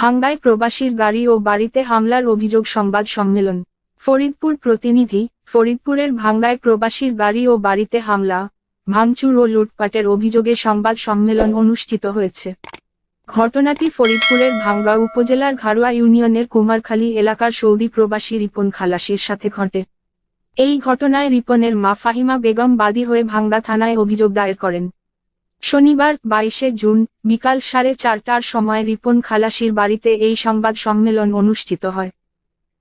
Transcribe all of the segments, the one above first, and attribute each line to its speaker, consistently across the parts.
Speaker 1: ভাঙ্গায় প্রবাসীর গাড়ি ও বাড়িতে হামলার অভিযোগ সংবাদ সম্মেলন। ফরিদপুর প্রতিনিধি, ফরিদপুরের ভাঙ্গায় প্রবাসীর গাড়ি ও বাড়িতে হামলা, ভাঙচুর ও লুটপাটের অভিযোগে সংবাদ সম্মেলন অনুষ্ঠিত হয়েছে। ঘটনাটি ফরিদপুরের ভাঙ্গা উপজেলার ঘাড়ুয়া ইউনিয়নের কুমারখালী এলাকার সৌদি প্রবাসী রিপন খালাসির সাথে ঘটে। এই ঘটনায় রিপনের মা ফাহিমা বেগম বাদী হয়ে ভাঙ্গা থানায় অভিযোগ দায়ের করেন। শনিবার, বাইশে জুন, বিকাল সাড়ে চারটার সময় রিপন খালাসির বাড়িতে এই সংবাদ সম্মেলন অনুষ্ঠিত হয়।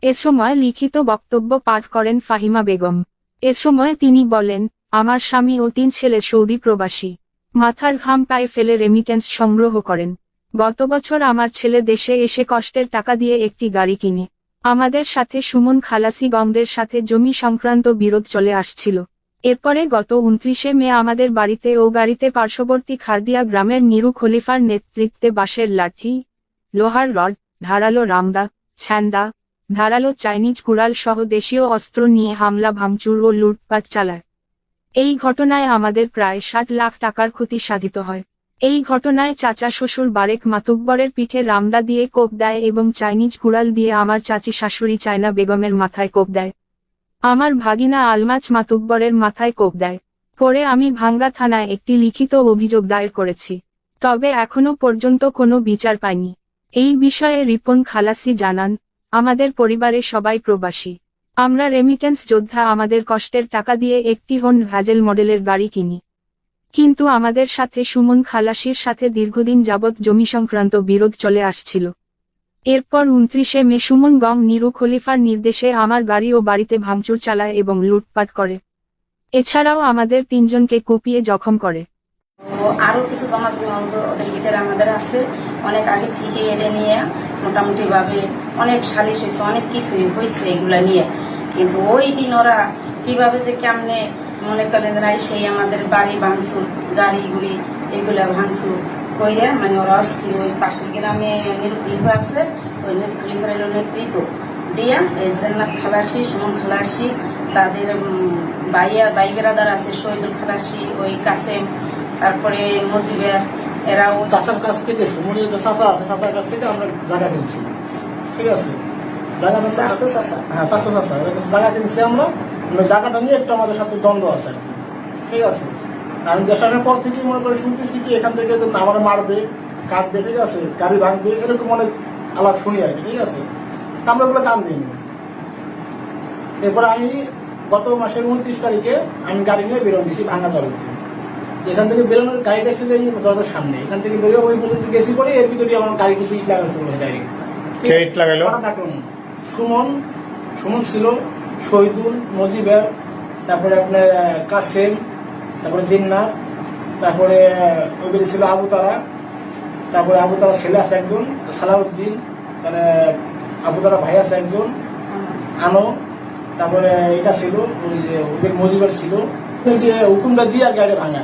Speaker 1: এ সময় লিখিত বক্তব্য পাঠ করেন ফাহিমা বেগম। এ সময় তিনি বলেন, আমার স্বামী ও তিন ছেলে সৌদি প্রবাসী। মাথার ঘাম পায়ে ফেলে রেমিটেন্স সংগ্রহ করেন। গত বছর আমার ছেলে দেশে এসে কষ্টের টাকা দিয়ে একটি গাড়ি কিনে। আমাদের সাথে সুমন খালাসি গঙ্গের সাথে জমি সংক্রান্ত বিরোধ চলে আসছিল। এরপরে গত উনত্রিশে মে আমাদের বাড়িতে ও গাড়িতে পার্শ্ববর্তী খারদিয়া গ্রামের নিরু খলিফার নেতৃত্বে বাঁশের লাঠি, লোহার রড, ধারালো রামদা ছ্যান্দা ধারালো চাইনিজ কুড়াল সহ দেশীয় অস্ত্র নিয়ে হামলা, ভাঙচুর ও লুটপাট চালায়। এই ঘটনায় আমাদের প্রায় ষাট লাখ টাকার ক্ষতি সাধিত হয়। এই ঘটনায় চাচা শ্বশুর বারেক মাতুব্বরের পিঠে রামদা দিয়ে কোপ দেয় এবং চাইনিজ কুড়াল দিয়ে আমার চাচি শাশুড়ি চায়না বেগমের মাথায় কোপ দেয়। আমার ভাগিনা আলমাজ মাতুব্বরের মাথায় কোপ দেয়। পরে আমি ভাঙ্গা থানায় একটি লিখিত অভিযোগ দায়ের করেছি। তবে এখনও পর্যন্ত কোনো বিচার পাইনি। এই বিষয়ে রিপন খালাসি জানান, আমাদের পরিবারে সবাই প্রবাসী। আমরা রেমিটেন্স যোদ্ধা, আমাদের কষ্টের টাকা দিয়ে একটি হন ভ্যাজেল মডেলের গাড়ি কিনি। কিন্তু আমাদের সাথে সুমন খালাসির সাথে দীর্ঘদিন যাবৎ জমি সংক্রান্ত বিরোধ চলে আসছিল। এরপর উনত্রিশে মে সুমন গং নিরু খলিফার নির্দেশে আমার গাড়ি ও বাড়িতে ভাঙচুর চালায় এবং লুটপাট করে। এছাড়াও আমাদের তিনজনকে কুপিয়ে জখম করে।
Speaker 2: আরও কিছু জমা ওদের ভিতরে আমাদের আছে। অনেক আগে থেকে এনে নিয়ে মোটামুটি ভাবে অনেক সালিশ হয়েছে, অনেক কিছুই হয়েছে এগুলা নিয়ে। কিন্তু ওই দিন ওরা কীভাবে যে কেমনে মনে করেন সেই আমাদের বাড়ি ভাঙচুর গাড়িগুড়ি এগুলা ভাঙচুর কইরে মানে ওরা অস্থির ওই পাশের গ্রামে নিরুখলিফা আছে ওই নিরুখলিফার হলো নেতৃত্ব। দিয়া এই জান্নাত খালাসি সুমন খালাসি তাদের ভাইয়া ভাই বেরাদার আছে শহীদুল খালাসি ওই কাসেম তারপরে মজিবের এরাও
Speaker 3: চাচার কাছ থেকে সুমনের যে চাচা আছে চাচার কাছ থেকে আমরা জায়গা কিনছি। ঠিক আছে? জায়গা। হ্যাঁ এদের কাছে জায়গা কিনছি আমরা। আমরা জায়গাটা নিয়ে একটু আমাদের সাথে দ্বন্দ্ব আছে আর কি। ঠিক আছে? আমি দেশানোর পর থেকেই মনে করে শুনতেছি কি এখান থেকে যে আমার মারবে কাটবে ঠিক আছে? গাড়ি ভাঙবে এরকম অনেক আলাপ শুনি আর কি ঠিক আছে? আমরা ওগুলো কান দিইনি। এরপর আমি গত মাসের উনত্রিশ তারিখে আমি গাড়ি নিয়ে বেরোন দিয়েছি ভাঙা জলের এখান থেকে বেরোনোর গাড়িটা ছিল এই দরজার সামনে। এখান থেকে বেরোয় ওই পর্যন্ত গেছি পরে এর ভিতরে আমার গাড়ি কিছু ইট লাগানো শুরু হয় গাড়ি
Speaker 4: ইট লাগাইলো?
Speaker 3: সুমন সুমন ছিল শহীদুল মজিবের তারপরে আপনার কাসেম তারপরে জিন্নাত তারপরে আহ, ওই বেরি ছিল আবু তারা তারপরে আবু তারা ছেলে আছে একজন সালাউদ্দিন তারপরে আবু তারা ভাই আছে একজন আনো তারপরে এটা ছিল ওই যে ওদের মজিবের ছিল যে হুকুমটা দিয়ে গাড়ি ভাঙা।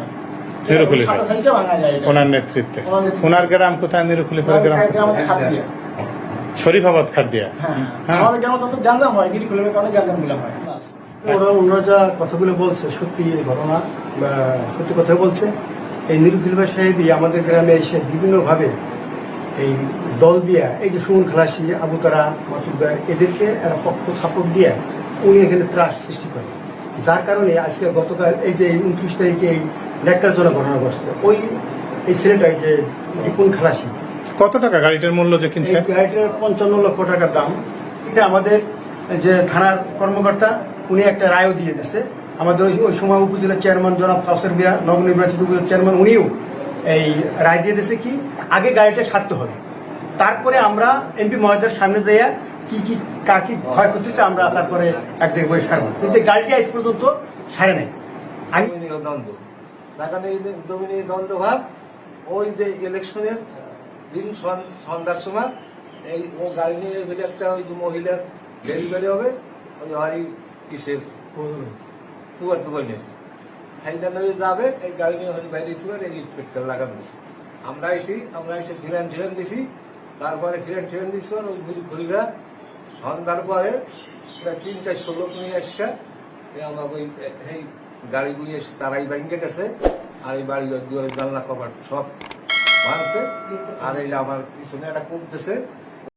Speaker 4: ওনার নেতৃত্বে।
Speaker 3: ওনার
Speaker 4: গ্রাম কোথায় গ্রাম। শরীফাবাদ খাট দিয়া
Speaker 3: হ্যাঁ।
Speaker 4: হ্যাঁ।
Speaker 3: আমাদের গ্রামে যত গ্যাঞ্জাম হয় অনেক গ্যাঞ্জামগুলো হয়।
Speaker 5: ওরা ওনারা যা কথাগুলো বলছে সত্যি ঘটনা বা সত্যি কথা বলছে এই নিরুখিলবা সাহেবই আমাদের গ্রামে এসে বিভিন্নভাবে এই দল দিয়া এই যে সুমন খালাসি আবু তারা মাতুব্বা এদেরকে একটা পক্ষ সাপোর্ট দিয়ে উনি এখানে ত্রাস সৃষ্টি করে। যার কারণে আজকে গতকাল এই যে উনত্রিশ তারিখে এই ন্যাক্কারজনক ঘটনা ঘটছে ওই এই ছেলেটা যে রিপুন খালাসি।
Speaker 4: কত টাকা গাড়িটার মূল্য যে কিনছে?
Speaker 5: গাড়িটার পঞ্চান্ন লক্ষ টাকার দাম। এটা আমাদের যে থানার কর্মকর্তা উনি একটা রায়ও দিয়ে দিয়েছে। আমাদের ওই সময় উপজেলার চেয়ারম্যান জনাব কাউসার বিয়া নবনির্বাচিত উপজেলার চেয়ারম্যান, উনিও এই রায় দিয়ে দিয়েছে কি আগে গাড়িটা সারতে হবে। তারপরে আমরা এমপি মহোদয়ের সামনে যাইয়া কি কি কার কি ক্ষয়ক্ষতি হচ্ছে আমরা তারপরে এক জায়গায় বসে সারবো। কিন্তু গাড়িটি আজ পর্যন্ত সারে নাই। আমি
Speaker 6: দ্বন্দ্ব। টাকা নিয়ে জমি নিয়ে দ্বন্দ্ব ভাব, ওই যে ইলেকশনের দিন সন- সন্ধ্যার সময় এই ও গাড়ি নিয়ে একটা ওই মহিলার ডেলিভারি হবে, ওই হরি কিসের? সুগার দোকানের নিয়ে যাবে, এই গাড়ি নিয়ে হরি বাইরে ছিল এই ইট পেটকাল লাগান দিছি। আমরা এসি, আমরা এসে ফিরান ফিরান দিছি, তারপরে ফিরান ফিরান দিছি আর ওই মুড়ি খড়িরা সন্ধ্যার পরে প্রায় তিন চারশো লোক নিয়ে আসছে। আমার ওই এই গাড়িগুলি এসে তারাই ব্যাংকে গেছে, আর এই বাড়ি দুয়ারে জানলা কভার সব ভাঙছে। আর এই আমার পিছনে একটা কমতেছে